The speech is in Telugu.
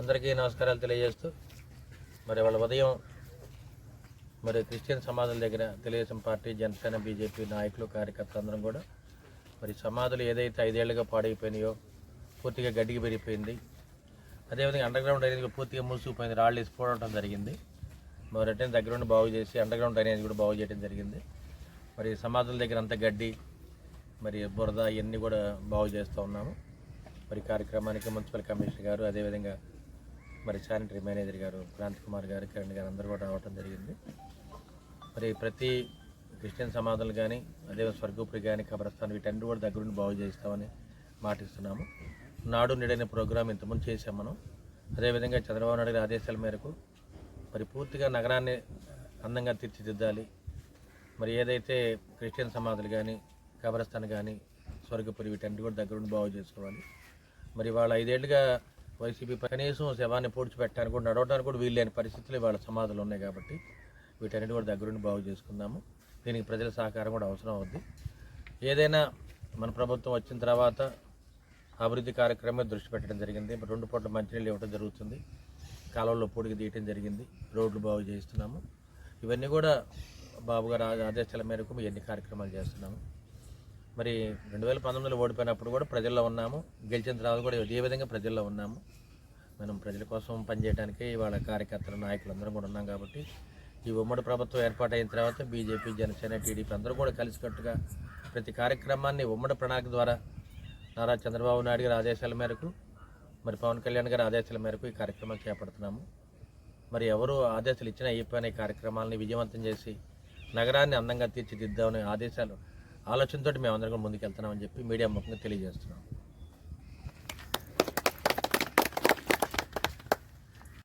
అందరికీ నమస్కారాలు తెలియజేస్తూ మరి వాళ్ళ ఉదయం మరి క్రిస్టియన్ సమాధుల దగ్గర తెలుగుదేశం పార్టీ జనసేన బీజేపీ నాయకులు కార్యకర్తలు అందరం కూడా మరి సమాధులు ఏదైతే ఐదేళ్ళుగా పాడైపోయినాయో పూర్తిగా గడ్డికి పెరిగిపోయింది. అదేవిధంగా అండర్గ్రౌండ్ డ్రైనేజ్ పూర్తిగా మూసుకుపోయింది. రాళ్ళు వేసిపోవడం జరిగింది. మరి రిటర్న్ దగ్గర ఉండి బాగు చేసి అండర్గ్రౌండ్ డ్రైనేజ్ కూడా బాగు చేయడం జరిగింది. మరి సమాధుల దగ్గర అంత గడ్డి మరి బురద ఇవన్నీ కూడా బాగు చేస్తూ ఉన్నాము. మరి కార్యక్రమానికి మున్సిపల్ కమిషనర్ గారు అదేవిధంగా మరి శానిటరీ మేనేజర్ గారు క్రాంతి కుమార్ గారు కిరణ్ గారు అందరూ కూడా రావటం జరిగింది. మరి ప్రతి క్రిస్టియన్ సమాధులు కానీ అదే స్వర్గపురి కానీ కబరస్థాన్ వీటన్ని కూడా దగ్గరుండి బాగు చేస్తామని మాటిస్తున్నాము. నాడు నేడైన ప్రోగ్రాం ఇంతకుముందు చేసాం మనం. అదేవిధంగా చంద్రబాబు నాయుడు గారి ఆదేశాల మేరకు మరి పూర్తిగా నగరాన్ని అందంగా తీర్చిదిద్దాలి. మరి ఏదైతే క్రిస్టియన్ సమాధులు కానీ కబరస్థాన్ కానీ స్వర్గపురి వీటన్ని కూడా దగ్గరుండి బాగు చేసుకోవాలి. మరి వాళ్ళ ఐదేళ్ళుగా వైసీపీ కనీసం శవాన్ని పూడ్చిపెట్టడానికి కూడా నడవడానికి కూడా వీల్లేని పరిస్థితులు వాళ్ళ సమాధులు ఉన్నాయి కాబట్టి వీటన్నిటి కూడా దగ్గరుండి బాగు చేసుకుందాము. దీనికి ప్రజల సహకారం కూడా అవసరం అవుద్ది. ఏదైనా మన ప్రభుత్వం వచ్చిన తర్వాత అభివృద్ధి కార్యక్రమం దృష్టి పెట్టడం జరిగింది. రెండు పూట్ల మంచినీళ్ళు ఇవ్వడం జరుగుతుంది. కాలంలో పూడికి తీయటం జరిగింది. రోడ్లు బాగు చేస్తున్నాము ఇవన్నీ కూడా బాబు గారు ఆదేశాల మేరకు ఎన్ని కార్యక్రమాలు చేస్తున్నాము. మరి రెండు వేల పంతొమ్మిదిలో ఓడిపోయినప్పుడు కూడా ప్రజల్లో ఉన్నాము. గెలిచిన తర్వాత కూడా ఏ విధంగా ప్రజల్లో ఉన్నాము. మనం ప్రజల కోసం పనిచేయడానికి వాళ్ళ కార్యకర్తలు నాయకులందరం కూడా ఉన్నాం కాబట్టి ఈ ఉమ్మడి ప్రభుత్వం ఏర్పాటైన తర్వాత బీజేపీ జనసేన టీడీపీ అందరూ కూడా కలిసికట్టుగా ప్రతి కార్యక్రమాన్ని ఉమ్మడి ప్రణాళిక ద్వారా నారా చంద్రబాబు నాయుడు గారి ఆదేశాల మేరకు మరి పవన్ కళ్యాణ్ గారి ఆదేశాల మేరకు ఈ కార్యక్రమం చేపడుతున్నాము. మరి ఎవరు ఆదేశాలు ఇచ్చినా అయిపోయిన ఈ కార్యక్రమాలని విజయవంతం చేసి నగరాన్ని అందంగా తీర్చిదిద్దామనే ఆదేశాలు ఆలోచనతోటి మేము అందరం కూడా ముందుకెళ్తున్నామని చెప్పి మీడియా ముఖంగా తెలియజేస్తున్నాం.